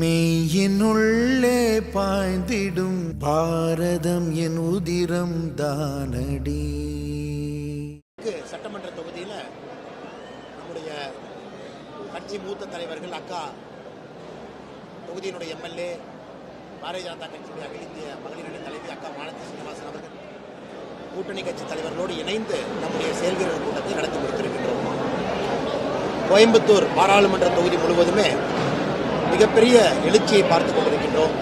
மெய்யினுள்ளே பாய்ந்திடும் பாரதம் என் உதிரம் தானடி. சட்டமன்ற தொகுதியில் நம்முடைய கட்சி மூத்த தலைவர்கள் அக்கா தொகுதியினுடைய எம்எல்ஏ பாரதிய ஜனதா கட்சியுடைய அகில இந்திய மகளிர் அணி தலைவி அக்கா மாலதி சீனிவாசன் அவர்கள் கூட்டணி கட்சி தலைவர்களோடு இணைந்து நம்முடைய செயல்வீரர் கூட்டத்தை நடத்தி கொடுத்திருக்கின்றோம். கோயம்புத்தூர் பாராளுமன்ற தொகுதி முழுவதுமே மிகப்பெரிய எழுச்சியை பார்த்து கொண்டிருக்கின்றோம்.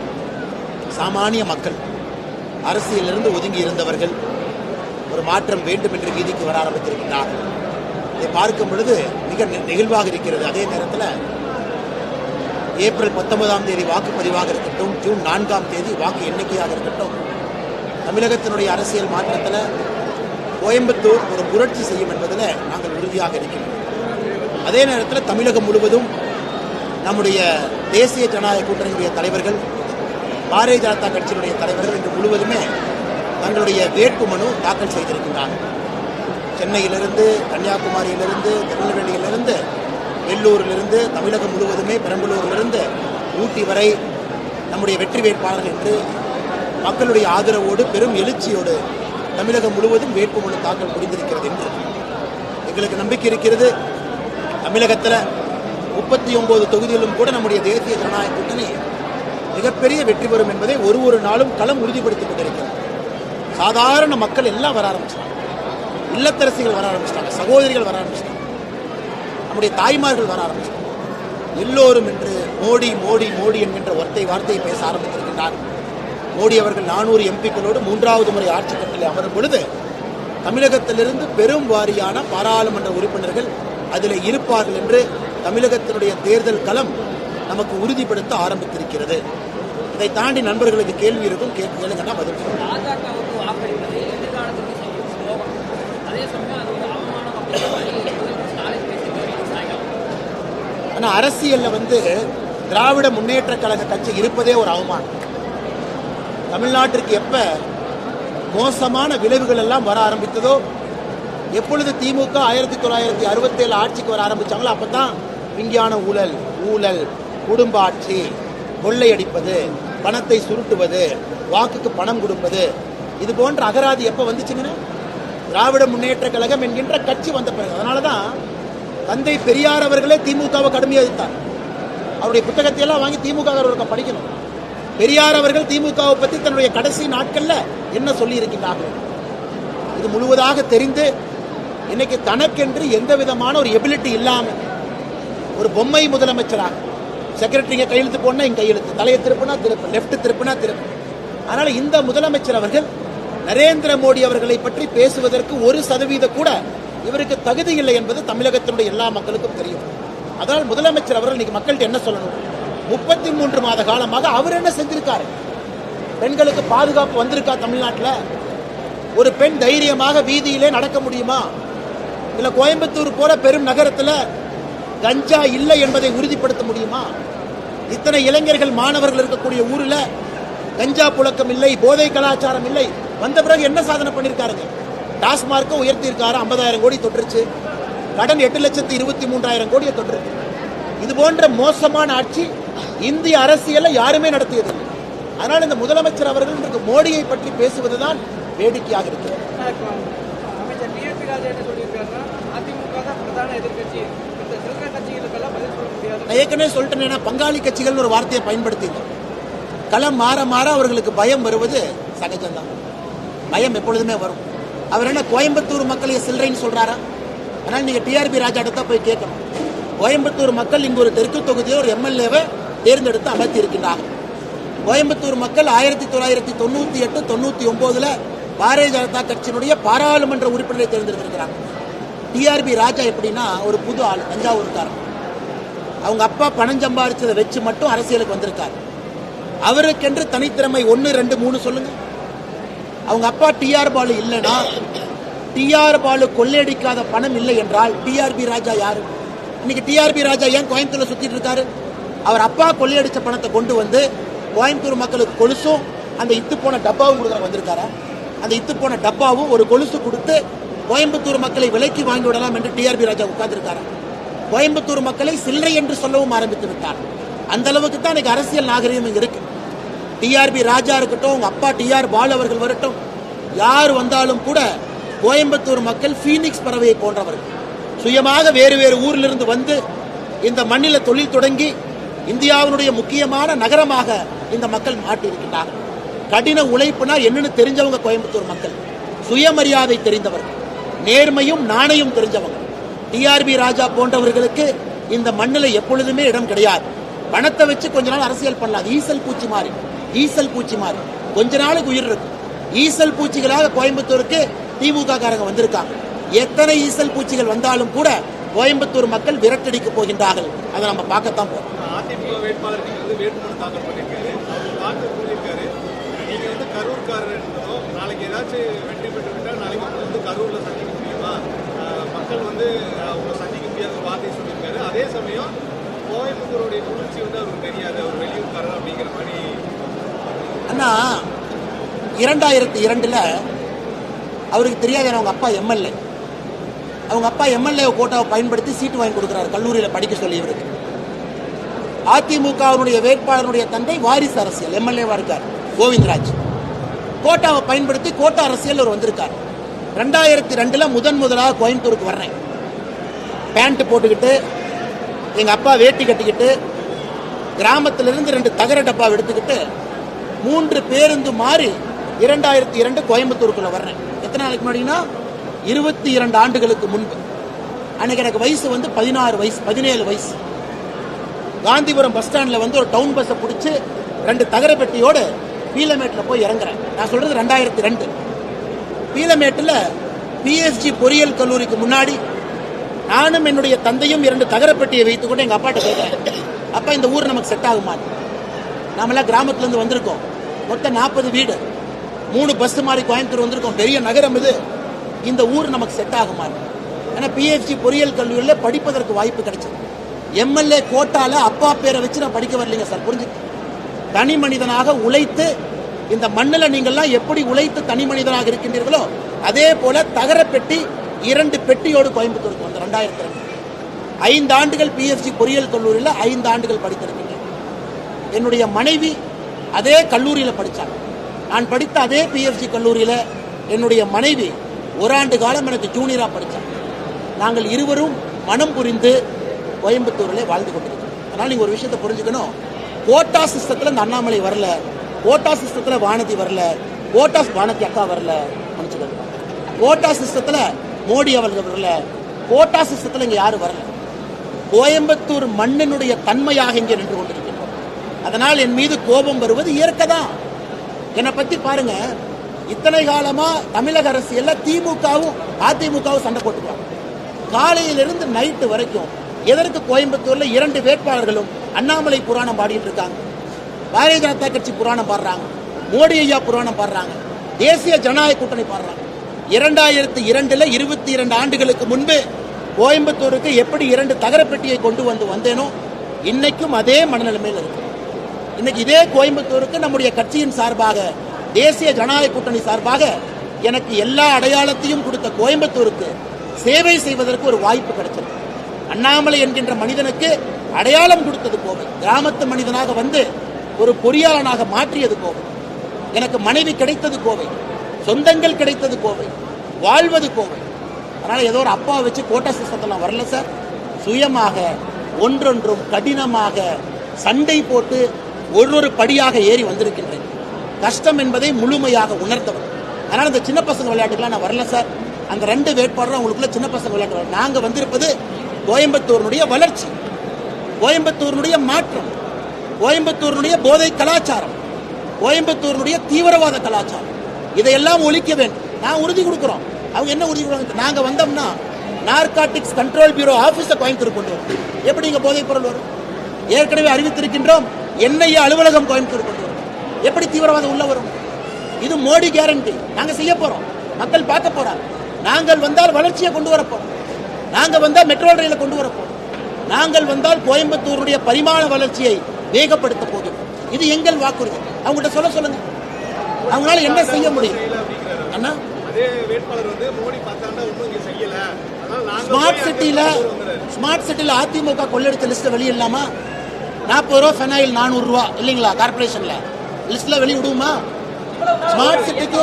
சாமானிய மக்கள் அரசியலிருந்து ஒதுங்கி இருந்தவர்கள் ஒரு மாற்றம் வேண்டும் என்று வீதிக்கு வர ஆரம்பித்திருக்கின்றார்கள். இதை பார்க்கும் பொழுது மிக நெ- நெகிழ்வாக இருக்கிறது. அதே நேரத்தில் ஏப்ரல் பத்தொன்பதாம் தேதி வாக்குப்பதிவாக இருக்கட்டும் ஜூன் நான்காம் தேதி வாக்கு எண்ணிக்கையாக இருக்கட்டும் தமிழகத்தினுடைய அரசியல் மாற்றத்தில் கோயம்புத்தூர் ஒரு புரட்சி செய்யும் என்பதில் நாங்கள் உறுதியாக இருக்கிறோம் அதே நேரத்தில் தமிழகம் முழுவதும் நம்முடைய தேசிய ஜனநாயக கூட்டணியுடைய தலைவர்கள் பாரதிய ஜனதா கட்சியினுடைய தலைவர்கள் இன்று முழுவதுமே தங்களுடைய வேட்பு மனு தாக்கல் செய்திருக்கின்றார்கள். சென்னையிலிருந்து கன்னியாகுமரியிலிருந்து திருநெல்வேலியிலிருந்து வெள்ளூரிலிருந்து தமிழகம் முழுவதுமே பெரம்பலூரிலிருந்து ஊட்டி வரை நம்முடைய வெற்றி வேட்பாளர்கள் என்று மக்களுடைய ஆதரவோடு பெரும் எழுச்சியோடு தமிழகம் முழுவதும் வேட்புமனு தாக்கல் முடிந்திருக்கிறது என்று எங்களுக்கு நம்பிக்கை இருக்கிறது. தமிழகத்தில் முப்பத்தி ஒன்பது தொகுதிகளிலும் கூட நம்முடைய தேசிய ஜனநாயக கூட்டணி மிகப்பெரிய வெற்றி பெறும் என்பதை ஒரு ஒரு நாளும் களம் உறுதிப்படுத்திக் கொண்டிருக்கிறது. சாதாரண மக்கள் எல்லாம் வர ஆரம்பிச்சிட்டாங்க. இல்லத்தரசிகள் வர ஆரம்பிச்சிட்டாங்க. சகோதரிகள் வர ஆரம்பிச்சிட்டாங்க. நம்முடைய தாய்மார்கள் வர ஆரம்பிச்சிட்டாங்க. எல்லோரும் என்று மோடி மோடி மோடி என்கின்ற ஒற்றை வார்த்தையை பேச ஆரம்பித்திருக்கின்றார் மோடி அவர்கள் நானூறு எம்பிக்களோடு மூன்றாவது முறை ஆட்சி கட்டிலே அமரும் பொழுது தமிழகத்திலிருந்து பெரும் வாரியான பாராளுமன்ற உறுப்பினர்கள் அதில் இருப்பார்கள் என்று தமிழகத்தினுடைய தேர்தல் களம் நமக்கு உறுதிப்படுத்த ஆரம்பித்திருக்கிறது. இதை தாண்டி நண்பர்களுக்கு கேள்வி இருக்கும் கேள்வி கேளுங்கன்னா பதில் சொல்றேன். பாஜகவுக்கு வாக்களிப்பது எதிர்காலத்துக்கு செய்யும்? துரோகம் அதே சமயம் அது ஒரு அவமானம் அப்படிங்கிற மாதிரி முதல்வர் ஸ்டாலின் பேசியிருக்காரு சாயங்காலம் ஆனா அரசியல்ல வந்து திராவிட முன்னேற்ற கழக கட்சி இருப்பதே ஒரு அவமானம். தமிழ்நாட்டிற்கு எப்ப மோசமான விளைவுகள் எல்லாம் வர ஆரம்பித்ததோ எப்பொழுது திமுக ஆயிரத்தி தொள்ளாயிரத்தி அறுபத்தேழு ஆட்சிக்கு வர ஆரம்பிச்சாங்களோ அப்பதான் விஞ்ஞான ஊழல் ஊழல் குடும்ப ஆட்சி கொள்ளையடிப்பது பணத்தை சுருட்டுவது வாக்குக்கு பணம் கொடுப்பது இது போன்ற அகராதி எப்போ வந்துச்சுங்கன்னு திராவிட முன்னேற்ற கழகம் என்கின்ற கட்சி வந்த பிறகு. அதனாலதான் தந்தை பெரியார் அவர்களே திமுகவை கடுமையாக எதிர்த்தார். அவருடைய புத்தகத்தை எல்லாம் வாங்கி திமுக அவர்களுக்கு படிக்கணும். பெரியார் அவர்கள் திமுகவை பற்றி தன்னுடைய கடைசி நாட்களில் என்ன சொல்லியிருக்கின்றார்கள்? இது முழுவதாக தெரிந்து இன்னைக்கு தனக்கென்று எந்த விதமான ஒரு எபிலிட்டி இல்லாமல் ஒரு பொம்மை முதலமைச்சராக. செக்ரட்டரிங்க கையெழுத்து போனா இங்க கையெழுத்து. தலையை திருப்பினா திருப்பு லெஃப்ட் திருப்பினா திருப்பு. அதனால இந்த முதலமைச்சர் அவர்கள் நரேந்திர மோடி அவர்களை பற்றி பேசுவதற்கு ஒரு சதவீத கூட இவருக்கு தகுதி இல்லை என்பது தமிழகத்தினுடைய எல்லா மக்களுக்கும் தெரியும். அதனால் முதலமைச்சர் அவர்கள் இன்னைக்கு மக்கள்கிட்ட என்ன சொல்லணும்? முப்பத்தி மூன்று மாத காலமாக அவர் என்ன செஞ்சிருக்காரு? பெண்களுக்கு பாதுகாப்பு வந்திருக்கா தமிழ்நாட்டில்? ஒரு பெண் தைரியமாக வீதியிலே நடக்க முடியுமா? இல்ல கோயம்புத்தூர் போல பெரும் நகரத்துல கஞ்சா இல்லை என்பதை உறுதிப்படுத்த முடியுமா? இத்தனை இளைஞர்கள் மாணவர்கள் இருக்கக்கூடிய ஊரில் கஞ்சா புழக்கம் இல்லை போதை கலாச்சாரம் இல்லை. வந்த பிறகு என்ன சாதனை பண்ணியிருக்காருங்க டாஸ்மார்க்கை உயர்த்தியிருக்காரு ஐம்பதாயிரம் கோடி தொட்டுருச்சு கடன் எட்டு லட்சத்தி இருபத்தி மூன்றாயிரம் கோடியை தொட்டிருக்கு இது போன்ற மோசமான ஆட்சி இந்திய அரசியலில் யாருமே நடத்தியதில்லை. அதனால் இந்த முதலமைச்சர் அவர்கள் இன்றைக்கு மோடியை பற்றி பேசுவதுதான் வேடிக்கையாக இருக்கிறது. அமைச்சர் என்ன சொல்லியிருக்காருன்னா அதிமுக தான் பிரதான எதிர்கட்சி இந்த சில்லறை கட்சிகளுக்கெல்லாம் பதில் சொல்ல முடியாது நான் ஏற்கனவே சொல்லிட்டேன் பங்காளி கட்சிகள் ஒரு வார்த்தையை பயன்படுத்திங்க களம் மாற மாற அவர்களுக்கு பயம் வருவது சகஜம்தான். பயம் எப்பொழுதுமே வரும். அவர் என்ன கோயம்புத்தூர் மக்களை சில்லறைன்னு சொல்றாரா? அதனால் நீங்க டிஆர்பி ராஜாட்ட தான் போய் கேட்கணும். கோயம்புத்தூர் மக்கள் இங்கு ஒரு தெற்கு தொகுதியில் ஒரு எம்எல்ஏவை தேர்ந்தெடுத்து அமர்த்தி இருக்கின்றார்கள். கோயம்புத்தூர் மக்கள் ஆயிரத்தி தொள்ளாயிரத்தி தொண்ணூத்தி எட்டு தொண்ணூத்தி ஒன்பதுல பாரதிய ஜனதா கட்சியினுடைய பாராளுமன்ற உறுப்பினரை தேர்ந்தெடுத்திருக்கிறாங்க. டிஆர்பி ராஜா எப்படின்னா ஒரு புது ஆள் தஞ்சாவூர்காரன். அவங்க அப்பா பணம் சம்பாதிச்சதை வச்சு மட்டும் அரசியலுக்கு வந்திருக்காரு. அவருக்கென்று தனித்திறமை ஒன்று ரெண்டு மூணு சொல்லுங்க. அவங்க அப்பா டிஆர் பாலு இல்லைன்னா டிஆர் பாலு கொள்ளையடிக்காத பணம் இல்லை என்றால் டிஆர்பி ராஜா யாரு? இன்னைக்கு டிஆர்பி ராஜா ஏன் கோயம்புத்தூர்ல சுத்திட்டு இருக்காரு? அவர் அப்பா கொள்ளையடிச்ச பணத்தை கொண்டு வந்து கோயம்புத்தூர் மக்களுக்கு கொலுசும் அந்த இத்து போன டப்பாவும் கொடுக்குற வந்திருக்காரா? அந்த இத்து போன டப்பாவும் ஒரு கொலுசு கொடுத்து கோயம்புத்தூர் மக்களை விலைக்கு வாங்கி விடலாம் என்று டிஆர்பி ராஜா உட்கார்ந்திருக்காரா? கோயம்புத்தூர் மக்களை சில்லறை என்று சொல்லவும் ஆரம்பித்து விட்டார். அந்த அளவுக்கு தான் இன்னைக்கு அரசியல் நாகரிகம் இங்க இருக்கு. டிஆர்பி ராஜா இருக்கட்டும் உங்க அப்பா டிஆர் பால் அவர்கள் வரட்டும் யார் வந்தாலும் கூட கோயம்புத்தூர் மக்கள் ஃபீனிக்ஸ் பறவையை போன்றவர்கள். சுயமாக வேறு வேறு ஊரிலிருந்து இருந்து வந்து இந்த மண்ணில தொழில் தொடங்கி இந்தியாவினுடைய முக்கியமான நகரமாக இந்த மக்கள் மாட்டியிருக்கிறார்கள் கடின உழைப்புனா என்னன்னு தெரிஞ்சவங்க கோயம்புத்தூர் மக்கள். சுயமரியாதை தெரிந்தவர்கள். நேர்மையும் நாணயம் தெரிஞ்சவங்க. டிஆர்பி ராஜா போன்றவர்களுக்கு இந்த மண்ணில் எப்பொழுதுமே இடம் கிடையாது. பணத்தை வச்சு கொஞ்ச நாள் அரசியல் பண்ணலாம். ஈசல் பூச்சி மாறி ஈசல் பூச்சி மாறி கொஞ்ச நாளுக்கு உயிர் இருக்கும் ஈசல் பூச்சிகளாக கோயம்புத்தூருக்கு திமுக காரங்க வந்திருக்காங்க. எத்தனை ஈசல் பூச்சிகள் வந்தாலும் கூட கோயம்புத்தூர் மக்கள் விரட்டடிக்க போகின்றார்கள். அதை நம்ம பார்க்கத்தான் போறோம். நாளைக்கு ஏதாச்சும் வெற்றி பெற்று நாளைக்கு வந்து கரூர்ல மக்கள் வந்து அவங்க சந்திக்க முடியாத வார்த்தையை சொல்லியிருக்காரு. அதே சமயம் கோயம்புத்தூருடைய குளிர்ச்சி வந்து அவருக்கு தெரியாது. அவர் வெளியூர்காரர் அப்படிங்கிற மாதிரி. அண்ணா இரண்டாயிரத்தி இரண்டுல அவருக்கு தெரியாது அவங்க அப்பா எம்எல்ஏ. அவங்க அப்பா எம்எல்ஏ கோட்டாவை பயன்படுத்தி சீட்டு வாங்கி கொடுக்குறாரு கல்லூரியில் படிக்க சொல்லி இவருக்கு. அதிமுகவினுடைய வேட்பாளருடைய தந்தை வாரிசு அரசியல் எம்எல்ஏவா இருக்கார் கோவிந்தராஜ். கோட்டாவை பயன்படுத்தி கோட்டா அரசியல் அவர் வந்திருக்கார். ரெண்டாயிரத்தி ரெண்டில் முதன் முதலாக கோயம்புத்தூருக்கு வர்றேன். பேண்ட்டு போட்டுக்கிட்டு எங்கள் அப்பா வேட்டி கட்டிக்கிட்டு கிராமத்திலிருந்து ரெண்டு தகர டப்பா எடுத்துக்கிட்டு மூன்று பேருந்து மாறி இரண்டாயிரத்தி இரண்டு கோயம்புத்தூருக்குள்ளே வர்றேன். எத்தனை நாளைக்கு முன்னாடினா இருபத்தி இரண்டு ஆண்டுகளுக்கு முன்பு. அன்னைக்கு எனக்கு வயசு வந்து பதினாறு வயசு பதினேழு வயசு. காந்திபுரம் பஸ் ஸ்டாண்டில் வந்து ஒரு டவுன் பஸ்ஸை பிடிச்சி ரெண்டு தகர பெட்டியோடு பீலமேட்டில் போய் இறங்குறேன். நான் சொல்கிறது ரெண்டாயிரத்தி ரெண்டு. பீலமேட்டில் பிஎஸ்ஜி பொறியியல் கல்லூரிக்கு முன்னாடி நானும் என்னுடைய தந்தையும் இரண்டு தகரப்பெட்டியை வைத்துக்கொண்டு எங்கள் அப்பாட்ட கேட்டேன் அப்பா இந்த ஊர் நமக்கு செட் ஆகுமா? நாமெல்லாம் கிராமத்துலேருந்து வந்திருக்கோம். மொத்தம் நாற்பது வீடு. மூணு பஸ் மாதிரி கோயம்புத்தூர் வந்திருக்கோம். பெரிய நகரம் இது. இந்த ஊர் நமக்கு செட் ஆகுமா? ஏன்னா பிஎஸ்ஜி பொறியியல் கல்லூரியில் படிப்பதற்கு வாய்ப்பு கிடைச்சது. எம்எல்ஏ கோட்டால அப்பா பேரை வச்சு நான் படிக்க வரலைங்க சார். புரிஞ்சுக்க. தனி மனிதனாக உழைத்து இந்த மண்ணில் நீங்கள்லாம் எப்படி உழைத்து தனி மனிதனாக இருக்கின்றீர்களோ அதே போல தகர பெட்டி இரண்டு பெட்டியோடு கோயம்புத்தூருக்கு வந்த ரெண்டாயிரத்தி ரெண்டு. ஐந்து ஆண்டுகள் பிஎஸ்ஜி பொறியியல் கல்லூரியில் ஐந்து ஆண்டுகள் படித்திருக்கின்றேன். என்னுடைய மனைவி அதே கல்லூரியில் படித்தாங்க நான் படித்த அதே பிஎஸ்ஜி கல்லூரியில் என்னுடைய மனைவி ஒரு ஆண்டு காலம் எனக்கு ஜூனியராக படித்தாங்க நாங்கள் இருவரும் மனம் புரிந்து கோயம்புத்தூரில் வாழ்ந்து கொண்டிருக்கிறோம். அதனால் நீங்கள் ஒரு விஷயத்தை புரிஞ்சுக்கணும். கோட்டா சிஸ்டத்தில் இந்த அண்ணாமலை வரல. ஓட்டா சிஸ்டத்தில் வானதி வரல. கோட்டா வானதி அக்கா வரல. மன்னிச்சுக்கோங்க கோட்டா சிஸ்டத்தில் மோடி அவர்கள் வரல. கோட்டா சிஸ்டத்தில் இங்கே யாரும் வரல. கோயம்புத்தூர் மண்ணினுடைய தன்மையாக இங்கே நின்று கொண்டிருக்கின்றோம். அதனால் என் மீது கோபம் வருவது இயற்கை தான். என்னை பத்தி பாருங்க. இத்தனை காலமா தமிழக அரசியல்ல திமுகவும் அதிமுகவும் சண்டை போட்டுக்கிறாங்க. காலையிலிருந்து நைட்டு வரைக்கும் எதற்கு கோயம்புத்தூர்ல இரண்டு வேட்பாளர்களும் அண்ணாமலை புராணம் பாடிட்டு இருக்காங்க? பாரதிய ஜனதா கட்சி புராணம் பாடுறாங்க. மோடி ஐயா புராணம் பாடுறாங்க. தேசிய ஜனநாயக கூட்டணி பாடுறாங்க. இரண்டாயிரத்தி இரண்டுல இருபத்தி இரண்டு ஆண்டுகளுக்கு முன்பு கோயம்புத்தூருக்கு எப்படி இரண்டு தகரப்பெட்டியை கொண்டு வந்து வந்தேனோ இன்னைக்கும் அதே மனநிலைமையில் இருக்கு. இன்னைக்கு இதே கோயம்புத்தூருக்கு நம்முடைய கட்சியின் சார்பாக தேசிய ஜனநாயக கூட்டணி சார்பாக எனக்கு எல்லா அடையாளத்தையும் கொடுத்த கோயம்புத்தூருக்கு சேவை செய்வதற்கு ஒரு வாய்ப்பு கிடைச்சது அண்ணாமலை என்கின்ற மனிதனுக்கு அடையாளம் கொடுத்தது கோவை. கிராமத்து மனிதனாக வந்து ஒரு பொறியாளனாக மாற்றியது கோவை. எனக்கு மனைவி கிடைத்தது கோவை. சொந்தங்கள் கிடைத்தது கோவை. வாழ்வது கோவை. அதனால் ஏதோ ஒரு அப்பாவை வச்சு கோட்டா சிஸ்டத்தெல்லாம் வரல சார். சுயமாக ஒன்றொன்றும் கடினமாக சண்டை போட்டு ஒரு ஒரு படியாக ஏறி வந்திருக்கின்றேன். கஷ்டம் என்பதை முழுமையாக உணர்த்தவர் அதனால் இந்த சின்ன பசங்க விளையாட்டுக்கெல்லாம் நான் வரல சார். அந்த ரெண்டு வேட்பாளரும் அவங்களுக்குள்ள சின்ன பசங்க விளையாட்டு நாங்கள் வந்திருப்பது கோயம்புத்தூரினுடைய வளர்ச்சி. கோயம்புத்தூரினுடைய மாற்றம். கோயம்புத்தூரினுடைய போதை கலாச்சாரம் கோயம்புத்தூரினுடைய தீவிரவாத கலாச்சாரம். இதையெல்லாம் ஒழிக்க வேண்டும். நான் உறுதி கொடுக்குறோம். அவங்க என்ன உறுதி கொடுக்குறாங்க? நாங்க வந்தோம்னா நார்காட்டிக்ஸ் கண்ட்ரோல் பியூரோ ஆஃபீஸை கோயம்புத்தூர் கொண்டு வரும். எப்படி இங்க போதைப் பொருள் வரும்? ஏற்கனவே அறிவித்திருக்கின்றோம் என்ஐஏ அலுவலகம் கோயம்புத்தூர் கொண்டு வரும். எப்படி தீவிரவாதம் உள்ள வரும்? இது மோடி கேரண்டி நாங்க செய்ய போறோம். மக்கள் பார்க்க போறாங்க. நாங்கள் வந்தால் வளர்ச்சியை கொண்டு வர போறோம். நாங்க வந்தால் மெட்ரோ ரயிலை கொண்டு வர நாங்கள் வந்தால் கோயம்புத்தூருடைய பரிமாண வளர்ச்சியை வேகப்படுத்த போகிறோம் இது எங்கள் வாக்குறுதி. அவங்ககிட்ட சொல்ல சொல்லுங்க. அவங்களால என்ன செய்ய முடியும்? அண்ணா? ஸ்மார்ட் வந்துடுறாரு. ஸ்மார்ட் சிட்டில அதிமுக கொள்ளடிச்ச லிஸ்ட் வெளியிடலாமா நாற்பது ரூபா ஃபெனாயில் நானூறு ரூபா இல்லைங்களா கார்பரேஷன்ல லிஸ்ட்ல வெளிய விடுவோமா? ஸ்மார்ட் சிட்டிக்கு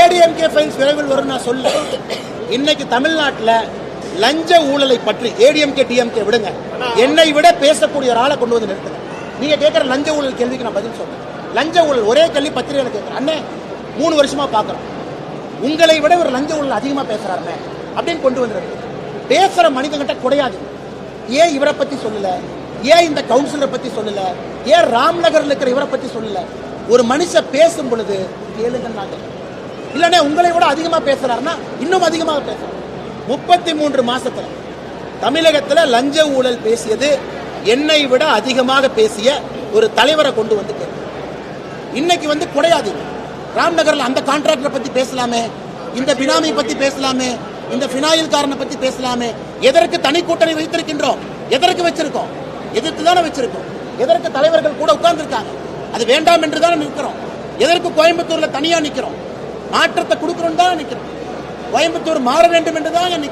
ஏடிஎம்கே ஃபைல்ஸ் விரைவில் வரும் நான் சொல்ல இன்னைக்கு தமிழ்நாட்டுல லஞ்ச ஊழலை பற்றி ஏடிஎம்கே டிஎம்கே விடுங்க. என்னை விட பேசக்கூடிய ஒரு ஆளை கொண்டு வந்து நிறுத்துங்க. நீங்க கேட்கிற லஞ்ச ஊழல் கேள்விக்கு நான் பதில் சொல்றேன். லஞ்ச ஊழல் ஒரே கேள்வி பத்திரிகையில கேட்கிறேன் அண்ணே மூணு வருஷமா பாக்குறோம் உங்களை விட ஒரு லஞ்ச ஊழல் அதிகமா பேசுறாருமே அப்படின்னு கொண்டு வந்துருக்கு பேசுற மனிதங்கிட்ட குறையாது ஏன் இவரை பத்தி சொல்லல? ஏன் இந்த கவுன்சிலரை பத்தி சொல்லல? ஏன் ராம்நகர்ல இருக்கிற இவரை பத்தி சொல்லல? ஒரு மனுஷன் பேசும் பொழுது கேளுங்க இல்லனே உங்களை விட அதிகமா பேசுறாருன்னா இன்னும் அதிகமாக பேசுறாரு முப்பத்தி மூன்று மாசத்துல தமிழகத்துல லஞ்ச ஊழல் பேசியது என்னை விட அதிகமாக பேசிய ஒரு தலைவரை கொண்டு வந்து இன்னைக்கு வந்து குறையாதீங்க ராம்நகர்ல அந்த கான்ட்ராக்டரை பத்தி பேசலாமே இந்த பினாமி பத்தி பேசலாமே இந்த பினாயில் காரனை பத்தி பேசலாமே. எதற்கு தனி கூட்டணி வைத்திருக்கின்றோம்? எதற்கு வச்சிருக்கோம்? எதிர்த்து தானே வச்சிருக்கோம். எதற்கு தலைவர்கள் கூட உட்கார்ந்துருக்காங்க? அது வேண்டாம் என்று தானே நிற்கிறோம். எதற்கு கோயம்புத்தூர்ல தனியா நிற்கிறோம்? மாற்றத்தை கொடுக்கணும் தான் நிற்கிறோம். கோயம்புத்தூர் மாற வேண்டும் என்று தான்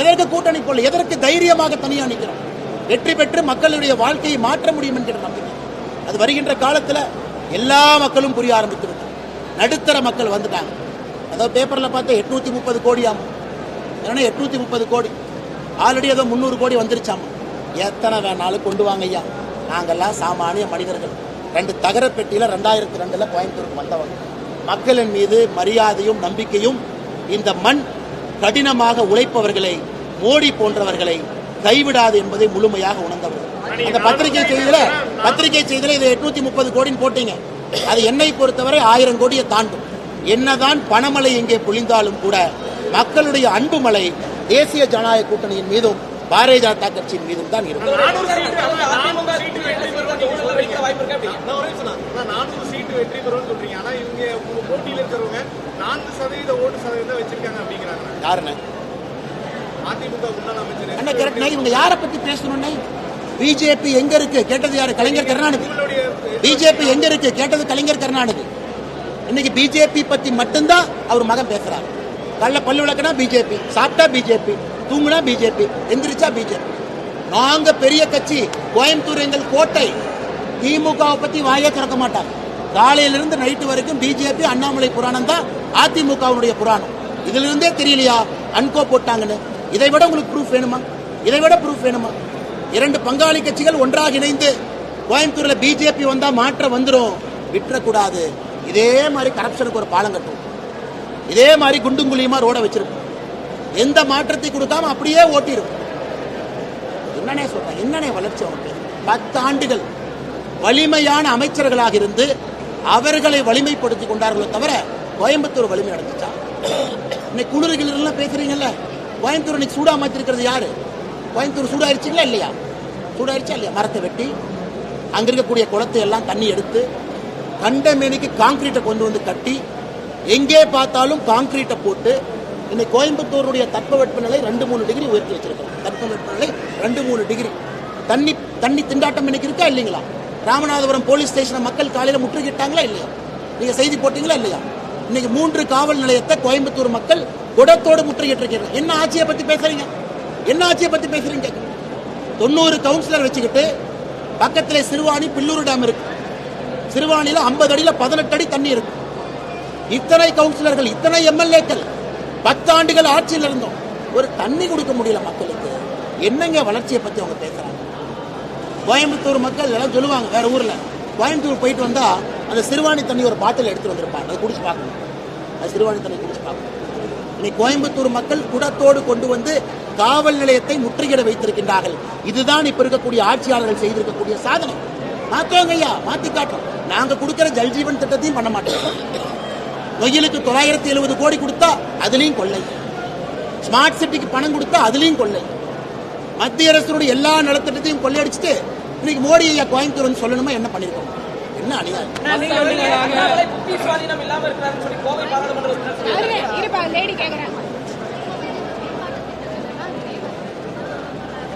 எதற்கு கூட்டணி போல எதற்கு தைரியமாக தனியா நிற்கிறோம் வெற்றி பெற்று மக்களுடைய வாழ்க்கையை மாற்ற முடியும் என்கிற நம்பிக்கை. அது வருகின்ற காலத்துல எல்லா மக்களும் புரிய ஆரம்பித்து நடுத்தர மக்கள் வந்துட்டாங்க. அதாவது பேப்பர்ல பார்த்தா எட்நூத்தி முப்பது கோடியாம்? ஏன்னா எட்நூத்தி முப்பது கோடி. ஆல்ரெடி ஏதோ முந்நூறு கோடி வந்துருச்சாமா? எத்தனை வேணாலும் கொண்டு வாங்க ஐயா. நாங்கள்லாம் சாமானிய மனிதர்கள். ரெண்டு தகர பெட்டியில ரெண்டாயிரத்தி ரெண்டுல கோயம்புத்தூருக்கு வந்தவங்க. மக்களின் மீது மரியாதையும் நம்பிக்கையும் இந்த மண் கடினமாக உழைப்பவர்களை மோடி போன்றவர்களை கைவிடாது என்பதை முழுமையாக உணர்ந்தவர்கள் அந்த பத்திரிகை செய்தியில பத்திரிகை செய்தியில இது எட்நூத்தி முப்பது கோடின்னு போட்டீங்க. அது என்னை பொறுத்தவரை ஆயிரம் கோடியை தாண்டும். என்னதான் பணமழை இங்கே பொழிந்தாலும் கூட மக்களுடைய அன்பு மழை தேசிய ஜனநாயக கூட்டணியின் மீதும் பாரதிய ஜனதா கட்சியின் மீதும் தான் இருக்கும். நான் ஒரே சொன்னேன். நான் நானூறு சீட்டு வெற்றி பெறுவோம்னு சொல்றீங்க. ஆனா இவங்க யாரை பத்தி பேசணும்னே பிஜேபி எங்க இருக்கு? கேட்டது யாரு? கலைஞர் கருணாநிதி. பிஜேபி எங்க இருக்கு? கேட்டது கலைஞர் கருணாநிதி. இன்னைக்கு பிஜேபி பத்தி மட்டும்தான் அவர் மகன் பேசுறாரு. கள்ள பல்லு விளக்குனா பிஜேபி சாப்பிட்டா பிஜேபி. தூங்குனா பிஜேபி எந்திரிச்சா பிஜேபி நாங்க பெரிய கட்சி கோயம்புத்தூர் எங்கள் கோட்டை. திமுகவை பத்தி வாயே திறக்க மாட்டாங்க. காலையிலிருந்து நைட்டு வரைக்கும் பிஜேபி அண்ணாமலை புராணம் தான் அதிமுகவுடைய புராணம். இதுல இருந்தே தெரியலையா? அன்கோ போட்டாங்கன்னு. இதை விட உங்களுக்கு ப்ரூஃப் வேணுமா? இதை விட ப்ரூஃப் வேணுமா? இரண்டு பங்காளி கட்சிகள் ஒன்றாக இணைந்து கோயம்புத்தூர்ல பிஜேபி வந்தா மாற்றம் வந்துடும் விட்டுறக்கூடாது. இதே மாதிரி கரப்ஷனுக்கு ஒரு பாலம் கட்டும் இதே மாதிரி குண்டும் குழியுமா ரோட வச்சிருக்கோம் எந்த மாற்றத்தை கொடுக்காம அப்படியே ஓட்டிருக்கும் என்னனே சொல்றேன் என்னனே வளர்ச்சி அவனுக்கு பத்து ஆண்டுகள் வலிமையான அமைச்சர்களாக இருந்து அவர்களை வலிமைப்படுத்தி கொண்டார்களோ தவிர கோயம்புத்தூர் வலிமை அடைஞ்சிச்சா? இன்னைக்கு குளிர்கள் எல்லாம் பேசுறீங்கல்ல கோயம்புத்தூர் இன்னைக்கு சூடா மாத்திருக்கிறது யாரு? கோயம்புத்தூர் சூடாயிருச்சுங்களா இல்லையா? சூடாயிருச்சா இல்லையா? மரத்தை வெட்டி அங்க இருக்கக்கூடிய குளத்தை எல்லாம் தண்ணி எடுத்து கண்டமேனிக்கு காங்கிரீட்டை கொண்டு வந்து கட்டி எங்கே பார்த்தாலும் காங்கிரீட்டை போட்டு இன்னைக்கு கோயம்புத்தூருடைய தட்பவெப்பநிலை ரெண்டு மூணு டிகிரி உயர்த்தி வச்சிருக்கோம் தட்பவெப்பநிலை ரெண்டு மூணு டிகிரி. தண்ணி தண்ணி திண்டாட்டம் இன்னைக்கு இருக்கா இல்லைங்களா? ராமநாதபுரம் போலீஸ் ஸ்டேஷனை மக்கள் காலையில் முற்றுகிட்டாங்களா இல்லையா? நீங்கள் செய்தி போட்டீங்களா இல்லையா? இன்னைக்கு மூன்று காவல் நிலையத்தை கோயம்புத்தூர் மக்கள் குடத்தோடு முற்றுகிட்டு இருக்கிறாங்க என்ன ஆட்சியை பற்றி பேசுறீங்க? என்ன ஆட்சியை பற்றி பேசுறீங்க? தொண்ணூறு கவுன்சிலர் வச்சுக்கிட்டு பக்கத்தில் சிறுவாணி பில்லூர் டேம் இருக்கு. சிறுவாணியில் ஐம்பது அடியில் பதினெட்டு அடி தண்ணி இருக்கு. இத்தனை கவுன்சிலர்கள் இத்தனை எம்எல்ஏக்கள் பத்தாண்டுகள் ஆட்சியில் இருந்தோம். ஒரு தண்ணி கொடுக்க முடியல மக்களுக்கு. என்னங்க வளர்ச்சியை பத்தி அவங்க பேசுறாங்க? கோயம்புத்தூர் மக்கள் எல்லாம் சொல்லுவாங்க வேற ஊர்ல. கோயம்புத்தூர் போயிட்டு வந்தா அந்த சிறுவாணி தண்ணி ஒரு பாட்டில் எடுத்து வந்திருப்பாங்க. அதை குடிச்சு பார்க்கணும். அது சிறுவாணி தண்ணி குடிச்சு பார்க்கணும். இன்னைக்கு கோயம்புத்தூர் மக்கள் குடத்தோடு கொண்டு வந்து காவல் நிலையத்தை முற்றுகையிட வைத்திருக்கின்றார்கள். இதுதான் இப்ப இருக்கக்கூடிய ஆட்சியாளர்கள் செய்திருக்கக்கூடிய சாதனை. மாத்தோங்க ஐயா மாத்தி காட்டுறோம். நாங்க கொடுக்கிற ஜல்ஜீவன் திட்டத்தையும் பண்ண மாட்டோம். நொய்யலுக்கு தொள்ளாயிரத்தி எழுபது கோடி கொடுத்தா அதுலயும் கொள்ளை. ஸ்மார்ட் சிட்டிக்கு பணம் கொடுத்தா அதுலயும் கொள்ளை. மத்திய அரசுடைய எல்லா நலத்திட்டத்தையும் கொள்ளையடிச்சிட்டு இன்னைக்கு மோடி ஐயா கோயம்புத்தூர் வந்து சொல்லணுமா என்ன பண்ணிருக்கோம்? என்ன அநியாயம்?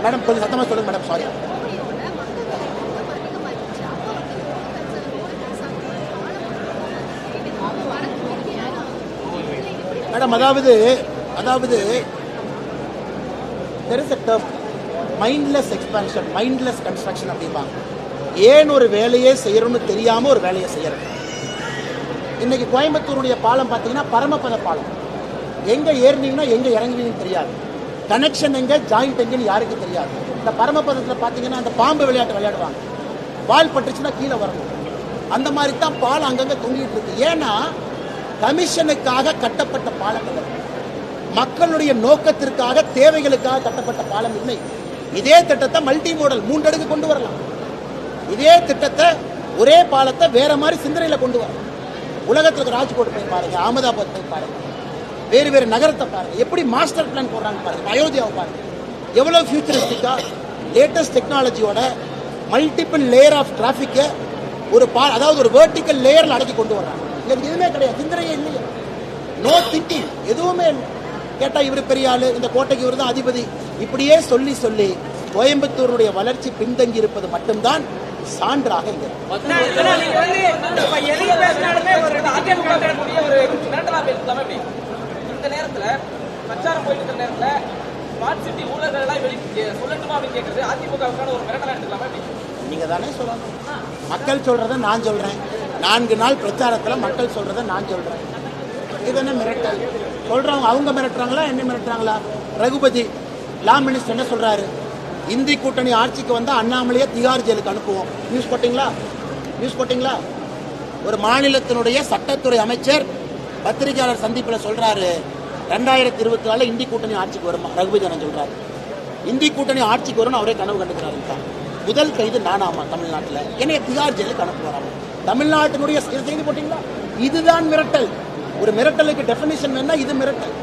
மேடம் கொஞ்சம் சத்தமா சொல்லுங்க மேடம் சாரி மேடம் அதாவது அதாவது there is a mindless expansion mindless construction அப்படிம்பாங்க. ஏன் ஒரு வேலையே செய்யறோம்னு தெரியாம ஒரு வேலையை செய்யறது? இன்னைக்கு கோயம்புத்தூருடைய பாலம் பார்த்தீங்கன்னா பரமபத பாலம். எங்க ஏறினீங்கன்னா எங்க இறங்குவீங்கன்னு தெரியாது. கனெக்ஷன் எங்க ஜாயிண்ட் எங்கன்னு யாருக்கு தெரியாது. இந்த பரமபதத்தில் பார்த்தீங்கன்னா அந்த பாம்பு விளையாட்டு விளையாடுவாங்க. பால் பட்டுச்சுன்னா கீழே வரணும். அந்த மாதிரி தான் பால் அங்கங்கே தொங்கிட்டு இருக்கு. ஏன்னா கமிஷனுக்காக கட்டப்பட்ட பாலங்கள் மக்களுடைய நோக்கத்திற்காக தேவைகளுக்காக கட்டப்பட்ட பாலம் இல்லை. இதே திட்டத்தை மல்டி மாடல் மூன்றடுக்கு கொண்டு வரலாம். இதே திட்டத்தை ஒரே பாலத்தை வேற மாதிரி சிந்தனையில கொண்டு வரலாம். உலகத்துல ராஜ்கோட் போய் பாருங்க அகமதாபாத் போய் பாருங்க. வேறு வேறு நகரத்தை பாருங்க. எப்படி மாஸ்டர் பிளான் போடுறாங்க பாருங்க அயோத்தியாவை பாருங்க. எவ்வளவு ஃபியூச்சரிஸ்டிக்கா லேட்டஸ்ட் டெக்னாலஜியோட மல்டிபிள் லேயர் ஆஃப் டிராஃபிக்கை ஒரு பா அதாவது ஒரு வெர்டிக்கல் லேயரில் அடக்கி கொண்டு வர்றாங்க. எனக்கு எதுவுமே கிடையாது. சிந்தனையே இல்லையே. நோ திங்கிங் எதுவுமே கேட்டால் இவர் பெரிய ஆள். இந்த கோட்டைக்கு இவர் தான் அதிபதி. இப்படியே சொல்லி சொல்லி கோயம்புத்தூருடைய வளர்ச்சி பின்தங்கி இருப்பது மட்டும்தான் சான்றாக இங்க இந்த நேரத்துல பிரச்சாரம் போயிட்டு இருக்கிற நேரத்துல ஸ்மார்ட் சிட்டி ஊழல்கள் எல்லாம் வெளி சொல்லட்டுமா அப்படின்னு கேட்கறது அதிமுகவுக்கான ஒரு எடுத்துக்கலாமா நீங்க தானே சொல்லணும். மக்கள் சொல்றத நான் சொல்றேன். நான்கு நாள் பிரச்சாரத்தில் மக்கள் சொல்றத நான் சொல்றேன். இது என்ன மிரட்டல். சொல்றவங்க அவங்க மிரட்டுறாங்களா என்ன மிரட்டுறாங்களா? ரகுபதி லா மினிஸ்டர் என்ன சொல்றாரு? இந்தி கூட்டணி ஆட்சிக்கு வந்தா அண்ணாமலையே திகார் ஜெயிலுக்கு அனுப்புவோம். நியூஸ் போட்டீங்களா? நியூஸ் போட்டீங்களா? ஒரு மாநிலத்தினுடைய சட்டத்துறை அமைச்சர் பத்திரிகையாளர் சந்திப்பில் சொல்றாரு ரெண்டாயிரத்தி இருபத்தி நாலுல இந்தி கூட்டணி ஆட்சிக்கு வருமா? ரகுபதி அண்ணன் சொல்றாரு. இந்தி கூட்டணி ஆட்சிக்கு வரும்னு அவரே கனவு கண்டுக்கிறாரு முதல் கைது நானாமா தமிழ்நாட்டில்? என்னைய திகார் ஜெயிலுக்கு அனுப்புவாராமா? தமிழ்நாட்டினுடைய செய்தி போட்டீங்களா? இதுதான் மிரட்டல். ஒரு மிரட்டலுக்கு டெஃபினிஷன் வேணா இது மிரட்டல்.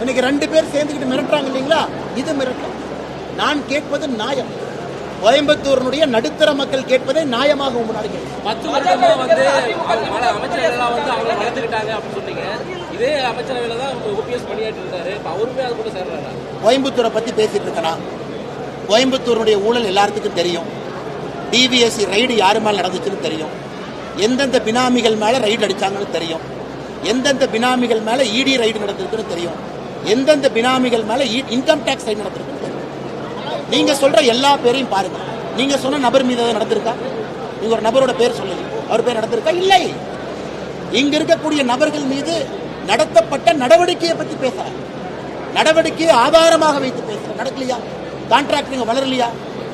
இன்னைக்கு ரெண்டு பேர் சேர்ந்துக்கிட்டு மிரட்டுறாங்க இல்லைங்களா? இது மிரட்டல். நான் கேட்பது நியாயம். கோயம்புத்தூரினுடைய நடுத்தர மக்கள் கேட்பதே நியாயமாக கேட்கிறேன். பத்து வருஷமா வந்து அவங்க பல அமைச்சர்கள் எல்லாம் வந்து அவங்களை வளர்த்துக்கிட்டாங்க அப்படின்னு சொன்னீங்க. இதே அமைச்சரவையில தான் ஓபிஎஸ் பணியாற்றி இருக்காரு. அவருமே அது கூட சேர்றாரா கோயம்புத்தூரை பத்தி பேசிட்டு இருக்கனா? கோயம்புத்தூருடைய ஊழல் எல்லாத்துக்கும் தெரியும். டிவிஎஸ்சி ரைடு யாரு மேலே நடந்துச்சுன்னு தெரியும். எந்தெந்த பினாமிகள் மேலே ரைடு அடித்தாங்கன்னு தெரியும். எந்தெந்த பினாமிகள் மேலே இடி ரைடு நடந்திருக்குன்னு தெரியும். எந்தெந்த பினாமிகள் மேலே இன்கம் டேக்ஸ் ரைடு நடந்திருக்குன்னு தெரியும். நீங்கள் சொல்கிற எல்லா பேரையும் பாருங்கள் நீங்கள் சொன்ன நபர் மீது ஏதாவது நடந்திருக்கா? நீங்கள் ஒரு நபரோட பேர் சொல்லுங்க அவர் பேர் நடந்திருக்கா? இல்லை. இங்கே இருக்கக்கூடிய நபர்கள் மீது நடத்தப்பட்ட நடவடிக்கையை பற்றி பேசுகிறார் நடவடிக்கையை ஆதாரமாக வைத்து பேசுகிறேன் நடக்கலையா? கான்ட்ராக்டருங்க வளரலையா?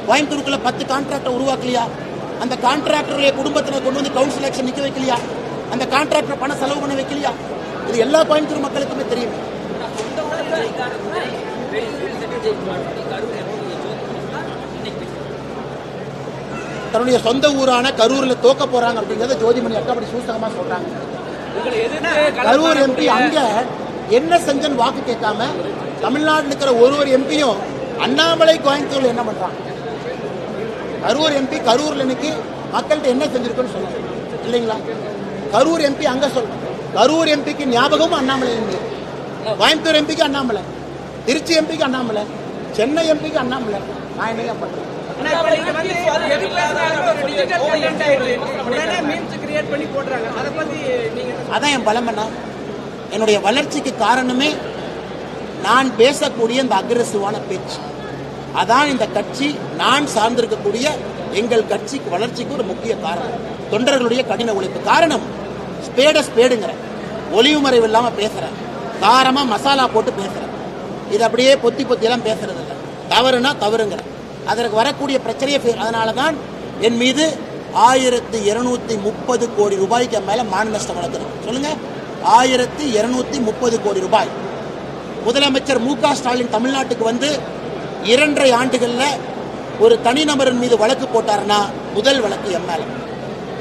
கோயம்புத்தூருக்குள்ள பத்து கான்ட்ராக்டர் உருவாக்கலையா? அந்த கான்ட்ராக்டருடைய குடும்பத்தினர் கொண்டு வந்து கவுன்சில் எலெக்ஷன் நிக்க வைக்கலையா? அந்த கான்ட்ராக்டர் பணம் செலவு பண்ண வைக்கலையா? இது எல்லா கோயம்புத்தூர் மக்களுக்குமே தெரியும். தன்னுடைய சொந்த ஊரான கரூர்ல தோக்க போறாங்க அப்படிங்கறத ஜோதிமணி அக்கா அப்படி சூசகமா சொல்றாங்க. கரூர் எம்பி அங்க என்ன செஞ்சன் வாக்கு கேட்காம தமிழ்நாட்டில் இருக்கிற ஒரு ஒரு எம்பியும் அண்ணாமலை கோயம்புத்தூர்ல என்ன பண்றாங்க? கரூர் எம்பி கரூர்ல இன்னைக்கு மக்கள்கிட்ட என்ன செஞ்சிருக்குன்னு சொல்லுங்க. இல்லைங்களா? கரூர் எம்பி அங்க சொல்லணும் கரூர் எம்பிக்கு ஞாபகமும் அண்ணாமலை எம்பி கோயம்புத்தூர் எம்பிக்கு அண்ணாமலை திருச்சி எம்பிக்கு அண்ணாமலை சென்னை எம்பிக்கு அண்ணாமலை. நான் என்னையா என்ன அதான் என் பலம் என்ன என்னுடைய வளர்ச்சிக்கு காரணமே நான் பேசக்கூடிய இந்த அக்ரெசிவான பேச்சு. அதான் இந்த கட்சி நான் சார்ந்திருக்கக்கூடிய எங்கள் கட்சிக்கு வளர்ச்சிக்கு ஒரு முக்கிய காரணம். தொண்டர்களுடைய கடின உழைப்பு. காரணம் ஸ்பேட ஸ்பேடுங்கிற ஒளிவு மறைவு இல்லாம பேசுறேன் காரமா மசாலா போட்டு பேசுகிறேன் இது அப்படியே பொத்தி பொத்தி எல்லாம் பேசுறது இல்லை தவறுனா தவறுங்கிற. அதற்கு வரக்கூடிய பிரச்சனையை அதனால தான் என் மீது ஆயிரத்தி இருநூத்தி முப்பது கோடி ரூபாய்க்கு மேல மான நஷ்டம் வழக்கு சொல்லுங்க. ஆயிரத்தி இருநூத்தி முப்பது கோடி ரூபாய். முதலமைச்சர் மு க ஸ்டாலின் தமிழ்நாட்டுக்கு வந்து இரண்டரை ஆண்டுகள்ல ஒரு தனிநபரின் மீது வழக்கு போட்டாருன்னா முதல் வழக்கு எம்எல்ஏ.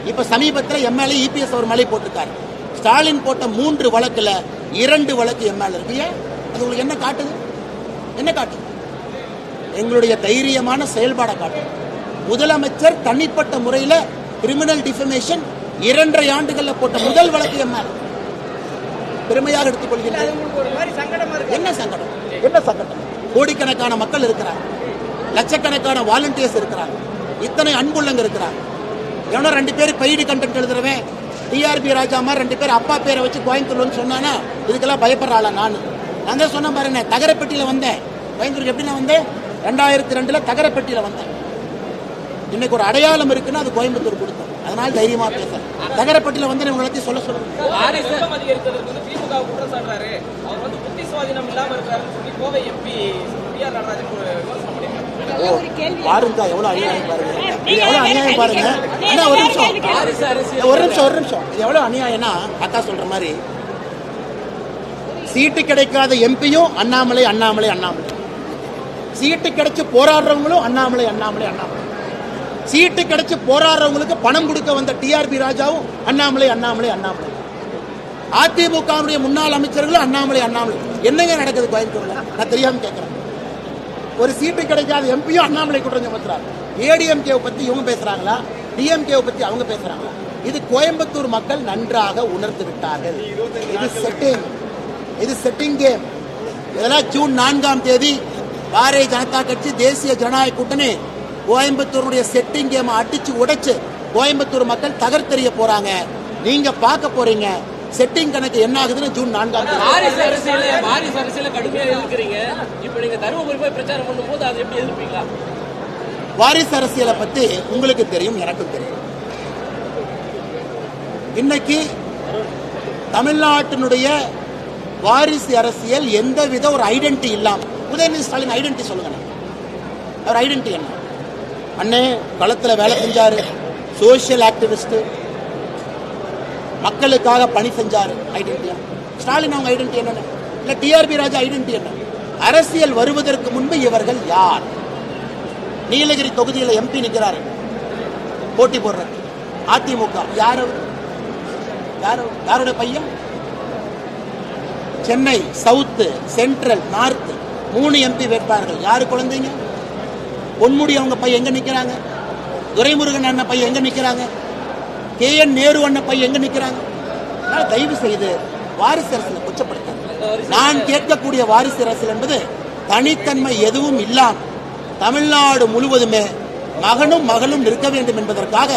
இப்ப சமீபத்தில் எம்எல்ஏ இபிஎஸ் அவர் மேலே போட்டிருக்காரு. ஸ்டாலின் போட்ட மூன்று வழக்குல இரண்டு வழக்கு எம்எல்ஏ இருக்கு. ஏன்? அது உங்களுக்கு என்ன காட்டுது? என்ன காட்டுது? எங்களுடைய தைரியமான செயல்பாடை காட்டும் முதலமைச்சர் தனிப்பட்ட முறையில கிரிமினல் டிஃபமேஷன் இரண்டரை ஆண்டுகள்ல போட்ட முதல் வழக்கு எம்எல்ஏ. பெருமையாக எடுத்துக்கொள்கிறேன் என்ன சங்கடம்? என்ன சங்கடம்? கோடிக்கணக்கான மக்கள் இருக்கிறார். லட்சக்கணக்கான வாலண்டியர்ஸ் இருக்கிறார். இத்தனை அன்புள்ளங்க இருக்கிறார். எவனோ ரெண்டு பேர் பெய்டு கண்டென்ட் எழுதுறவன் டிஆர்பி ராஜா மாதிரி ரெண்டு பேர் அப்பா பேரை வச்சு கோயம்புத்தூர் வந்து சொன்னானா இதுக்கெல்லாம் பயப்படுறாள நான் நான். தான் சொன்ன பாருங்க தகரப்பட்டியில் வந்தேன். கோயம்புத்தூருக்கு எப்படி நான் வந்தேன் ரெண்டாயிரத்தி ரெண்டுல தகரப்பட்டியில் வந்தேன். இன்னைக்கு ஒரு அடையாளம் இருக்குன்னா அது கோயம்புத்தூர் கொடுத்தோம் அதனால தைரியமா பேசுறேன். தகரப்பட்டியில் வந்து உங்களை சொல்ல சொல்லுங்க. சுவாதீனம் இல்லாம இருக்காருன்னு சொல்லி Kovai MP P R Natarajan பாருங்க எவ்வளவு அநியாயம் பாருங்க. எவ்வளவு அநியாயம் பாருங்க. அண்ணா ஒரு நிமிஷம். ஒரு நிமிஷம் ஒரு நிமிஷம். எவ்வளவு அநியாயம்னா அக்கா சொல்ற மாதிரி. சீட்டு கிடைக்காத எம்பியும் அண்ணாமலை அண்ணாமலை அண்ணாமலை. சீட்டு கிடைச்சு போராடுறவங்களும் அண்ணாமலை அண்ணாமலை அண்ணாமலை. சீட்டு கிடைச்சு போராடுறவங்களுக்கு பணம் கொடுக்க வந்த டிஆர்பி ராஜாவும் அண்ணாமலை அண்ணாமலை அண்ணாமலை. அதிமுகவுடைய முன்னாள் அமைச்சர்களும் அண்ணாமலை அண்ணாமலை. என்னங்க நடக்குது கோயம்புத்தூர்ல? நான் தெரியாம கேட்கிறேன் ஒரு சீட்டு கிடைக்காத எம்பியும் அண்ணாமலை குற்றம் சுமத்துறாரு. ஏடிஎம்கேவை பத்தி இவங்க பேசுறாங்களா? டிஎம்கேவை பத்தி அவங்க பேசுறாங்களா? இது கோயம்புத்தூர் மக்கள் நன்றாக உணர்ந்து விட்டார்கள். இது செட்டிங் இது செட்டிங் கேம் இதெல்லாம் ஜூன் நான்காம் தேதி பாரதிய ஜனதா கட்சி தேசிய ஜனநாயக கூட்டணி கோயம்புத்தூருடைய செட்டிங் கேம் அடிச்சு உடைச்சு கோயம்புத்தூர் மக்கள் தகர்த்தெறிய போறாங்க. நீங்க பார்க்க போறீங்க. செட்டிங் கணக்கு என்ன ஆகுதுன்னு ஜூன் நான்காம் தேதி. வாரிசு அரசியல வாரிசு அரசியல கடுமையா எதிர்க்கிறீங்க. இப்ப நீங்க தருமபுரி போய் பிரச்சாரம் பண்ணும்போது அதை எப்படி எதிர்ப்பீங்களா? வாரிசு அரசியலை பத்தி உங்களுக்கு தெரியும் எனக்கும் தெரியும். இன்னைக்கு தமிழ்நாட்டினுடைய வாரிசு அரசியல் எந்தவித ஒரு ஐடென்டி இல்லாம உதயநிதி ஸ்டாலின் ஐடென்டி சொல்லுங்க. அவர் ஐடென்டி என்ன? அண்ணே களத்துல வேலை செஞ்சாரு சோசியல் ஆக்டிவிஸ்ட் மக்களுக்காக பணி செஞ்சாரு ஐடென்டியா. ஸ்டாலின் அவங்க ஐடென்டி என்னன்னு? இல்ல டிஆர்பி ராஜா ஐடென்டி என்ன? அரசியல் வருவதற்கு முன்பு இவர்கள் யார்? நீலகிரி தொகுதியில எம்பி நிற்கிறாரு போட்டி போடுறாரு. அதிமுக. யார் அவர்? யார் பையன்? Chennai south central north. மூணு எம்பி வேட்பாளர்கள். யாரு குழந்தைங்க? பொன்முடி அவங்க பையன் எங்க நிக்கிறாங்க? துரைமுருகன் அண்ணன் பையன் எங்க நிக்கிறாங்க? கே என் நேரு அண்ணன் பையன் எங்க நிக்கிறாங்க? அதனால தயவு செய்து வாரிசு அரசியலை கொச்சப்படுத்த நான் கேட்கக்கூடிய வாரிசு அரசியல் என்பது தனித்தன்மை எதுவும் இல்லாம தமிழ்நாடு முழுவதுமே மகனும் மகளும் இருக்க வேண்டும் என்பதற்காக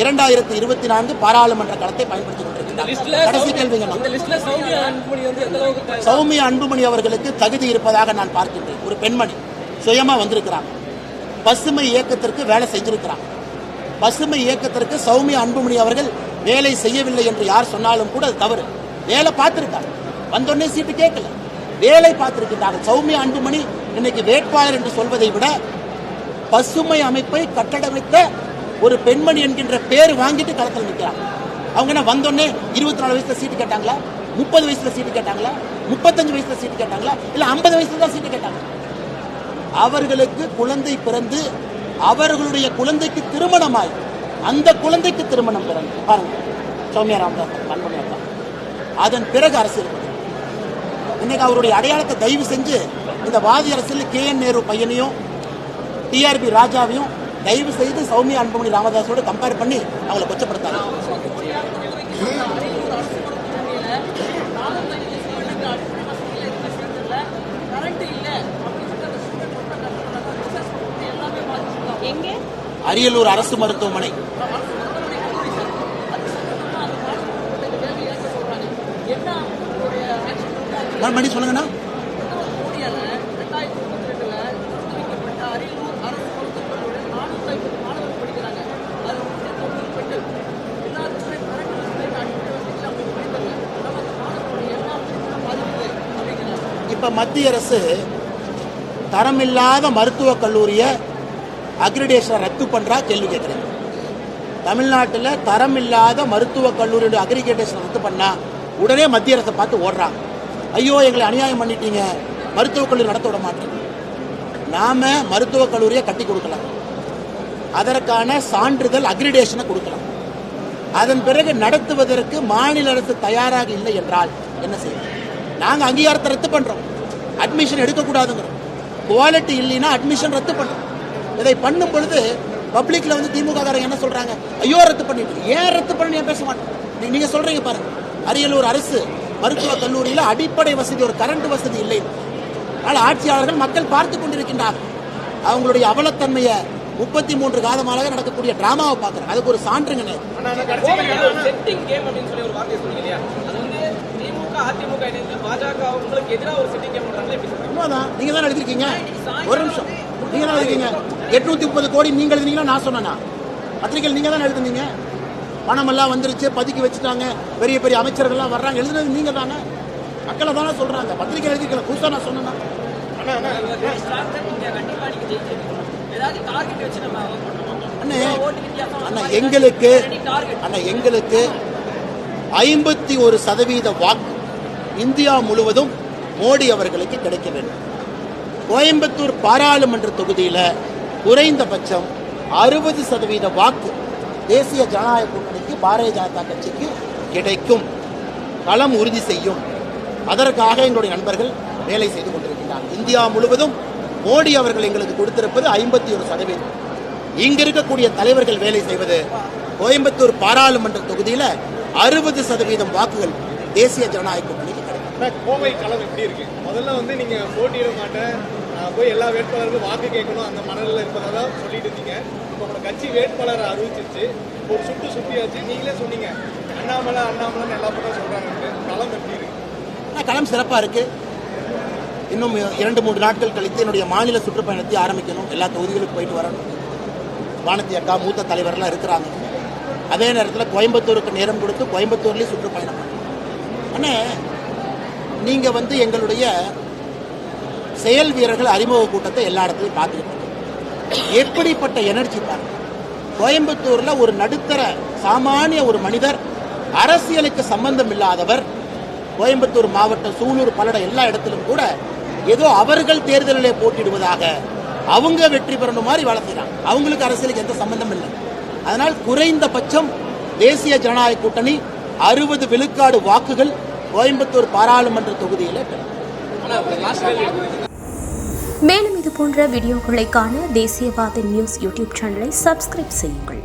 இரண்டாயிரத்தி இருபத்தி நான்கு பாராளுமன்ற களத்தை பயன்படுத்திக் கொண்டிருக்கிறார் சௌமியா அன்புமணி அவர்களுக்கு தகுதி இருப்பதாக நான் பார்க்கின்றேன். ஒரு பெண்மணி சுயமா வந்திருக்கிறாங்க பசுமை இயக்கத்திற்கு வேலை செஞ்சிருக்கிறாங்க பசுமை இயக்கத்திற்கு சௌமியா அன்புமணி அவர்கள் வேலை செய்யவில்லை என்று யார் சொன்னாலும் கூட அது தவறு. வேலை பார்த்திருக்காங்க வந்தோடனே சீட்டு கேட்கல. வேலை பார்த்திருக்கின்றார்கள். சௌமியா அன்புமணி இன்னைக்கு வேட்பாளர் என்று சொல்வதை விட பசுமை அமைப்பை கட்டடமைத்த ஒரு பெண்மணி என்கின்ற பேர் வாங்கிட்டு களத்தில் நிற்கிறாங்க அவங்க என்ன வந்தோடனே இருபத்தி நாலு வயசுல சீட்டு கேட்டாங்களா? முப்பது வயசுல சீட்டு கேட்டாங்களா? முப்பத்தஞ்சு வயசுல சீட்டு கேட்டாங்களா? இல்ல ஐம்பது வயசுல தான் சீட்டு கேட்டாங்க. அவர்களுக்கு குழந்தை பிறந்து அவர்களுடைய குழந்தைக்கு திருமணமாய் அந்த குழந்தைக்கு திருமணம் பிறந்து பாருங்க சௌமியா ராமதாஸ் கண்மணி அதன் பிறகு அரசியல் இன்னைக்கு அவருடைய அடையாளத்தை தயவு செஞ்சு இந்த வாதி அரசியல் கே என் நேரு பையனையும் டிஆர்பி ராஜாவையும் தயவு செய்து சௌமியா அன்புமணி ராமதாஸோடு கம்பேர் பண்ணி அவங்களை கொச்சப்படுத்தாங்க அரியலூர் அரசு மருத்துவமனை. மறுபடி சொல்லுங்கண்ணா. இப்ப மத்திய அரசு தரமில்லாத மருத்துவக் கல்லூரியை அக்ரிடேஷனை ரத்து பண்ணுறா கேள்வி கேட்கிறேன் தமிழ்நாட்டில் தரம் இல்லாத மருத்துவக் கல்லூரியோட அக்ரிகேட்டேஷன் ரத்து பண்ணால் உடனே மத்திய அரசை பார்த்து ஓடுறாங்க ஐயோ எங்களை அநியாயம் பண்ணிட்டீங்க. மருத்துவக் கல்லூரி நடத்த விட மாட்டேங்க நாம் மருத்துவக் கல்லூரியை கட்டி கொடுக்கலாம். அதற்கான சான்றிதழ் அக்ரிடேஷனை கொடுக்கலாம். அதன் பிறகு நடத்துவதற்கு மாநில அரசு தயாராக இல்லை என்றால் என்ன செய்யணும் நாங்கள் அங்கீகாரத்தை ரத்து பண்ணுறோம் அட்மிஷன் எடுக்கக்கூடாதுங்கிறோம். குவாலிட்டி இல்லைன்னா அட்மிஷன் ரத்து பண்ணுறோம் இதை பண்ணும் பொழுது பப்ளிக்ல வந்து திமுக காரங்க என்ன சொல்றாங்க? ஐயோ ரத்து பண்ணிட்டு ஏன் ரத்து பண்ணி? பேச மாட்டேன்? நீங்க சொல்றீங்க பாருங்க. அரியலூர் அரசு மருத்துவக் கல்லூரியில அடிப்படை வசதி ஒரு கரண்ட் வசதி இல்லை. அதனால ஆட்சியாளர்கள் மக்கள் பார்த்து கொண்டிருக்கின்றார்கள். அவங்களுடைய அவலத்தன்மையை முப்பத்தி மூன்று காலமாக நடக்கக்கூடிய டிராமாவை பார்க்குறாங்க அதுக்கு ஒரு சான்றுங்க நீங்க தான் எழுதிருக்கீங்க ஒரு நிமிஷம். நீங்க தான் எட்நூத்தி முப்பது கோடி நீங்க எழுதினீங்களா நான் சொன்னேன்னா பத்திரிகையில் நீங்க தான் எழுதுனீங்க? பணம் எல்லாம் வந்துருச்சு பதுக்கி வச்சுட்டாங்க. பெரிய பெரிய அமைச்சர்கள்லாம் வர்றாங்க. எழுதுனது நீங்க தானே. மக்களை தானே சொல்றாங்க. பத்திரிகை எழுதிக்கல. புதுசா நான் சொன்னேன்னா அண்ணா எங்களுக்கு அண்ணா எங்களுக்கு ஐம்பத்தி ஒரு சதவீத வாக்கு இந்தியா முழுவதும் மோடி அவர்களுக்கு கிடைக்க வேண்டும். கோயம்புத்தூர் பாராளுமன்ற தொகுதியில் குறைந்தபட்சம் அறுபது சதவீத வாக்கு தேசிய ஜனநாயக கூட்டணிக்கு பாரதிய ஜனதா கட்சிக்கு கிடைக்கும். களம் உறுதி செய்யும். அதற்காக எங்களுடைய நண்பர்கள் வேலை செய்து கொண்டிருக்கிறார் இந்தியா முழுவதும் மோடி அவர்கள் எங்களுக்கு கொடுத்திருப்பது ஐம்பத்தி ஒரு சதவீதம். இங்க இருக்கக்கூடிய தலைவர்கள் வேலை செய்வது கோயம்புத்தூர் பாராளுமன்ற தொகுதியில் அறுபது சதவீதம் வாக்குகள் தேசிய ஜனநாயக கூட்டணிக்கு ஆனால் கோவை களம் எப்படி இருக்கு? முதல்ல வந்து நீங்க போட்டியிட மாட்டேன். போய் எல்லா வேட்பாளருக்கும் வாக்கு கேட்கணும். அந்த மனநிலையில் இருப்பதாக தான் சொல்லிட்டு இருந்தீங்க. இப்போ உங்களோட கட்சி வேட்பாளரை அறிவிச்சிருச்சு. ஒரு சுட்டு சுட்டியாச்சு நீங்களே சொன்னீங்க. அண்ணாமலை அண்ணாமலைன்னு எல்லா பக்கம் சொல்றாங்க களம் எப்படி இருக்கு? களம் சிறப்பா இருக்கு. இன்னும் இரண்டு மூன்று நாட்கள் கழித்து என்னுடைய மாநில சுற்றுப்பயணத்தை ஆரம்பிக்கணும். எல்லா தொகுதிகளுக்கும் போயிட்டு வரணும். வானத்தி அக்கா மூத்த தலைவர்லாம் இருக்கிறாங்க. அதே நேரத்தில் கோயம்புத்தூருக்கு நேரம் கொடுத்து கோயம்புத்தூர்லேயும் சுற்றுப்பயணம் பண்ணணும். ஆனால் நீங்க வந்து எங்களுடைய செயல் வீரர்கள் அறிமுக கூட்டத்தை எல்லா இடத்துலையும் பார்த்துக்கிட்டு எப்படிப்பட்ட எனர்ஜி பாருங்க. கோயம்புத்தூர்ல ஒரு நடுத்தர சாமானிய ஒரு மனிதர் அரசியலுக்கு சம்பந்தம் இல்லாதவர் கோயம்புத்தூர் மாவட்டம் சூலூர் பல்லட எல்லா இடத்திலும் கூட ஏதோ அவர்கள் தேர்தலிலே போட்டிடுவதாக அவங்க வெற்றி பெறணும் மாதிரி வேலை அவங்களுக்கு அரசியலுக்கு எந்த சம்பந்தம் இல்லை. அதனால் குறைந்தபட்சம் தேசிய ஜனநாயக கூட்டணி அறுபது விழுக்காடு வாக்குகள் கோயம்புத்தூர் பாராளுமன்ற தொகுதியில் மேலும் இது போன்ற வீடியோக்களை காண தேசியவாத நியூஸ் யூடியூப் சேனலை சப்ஸ்கிரைப் செய்யுங்கள்.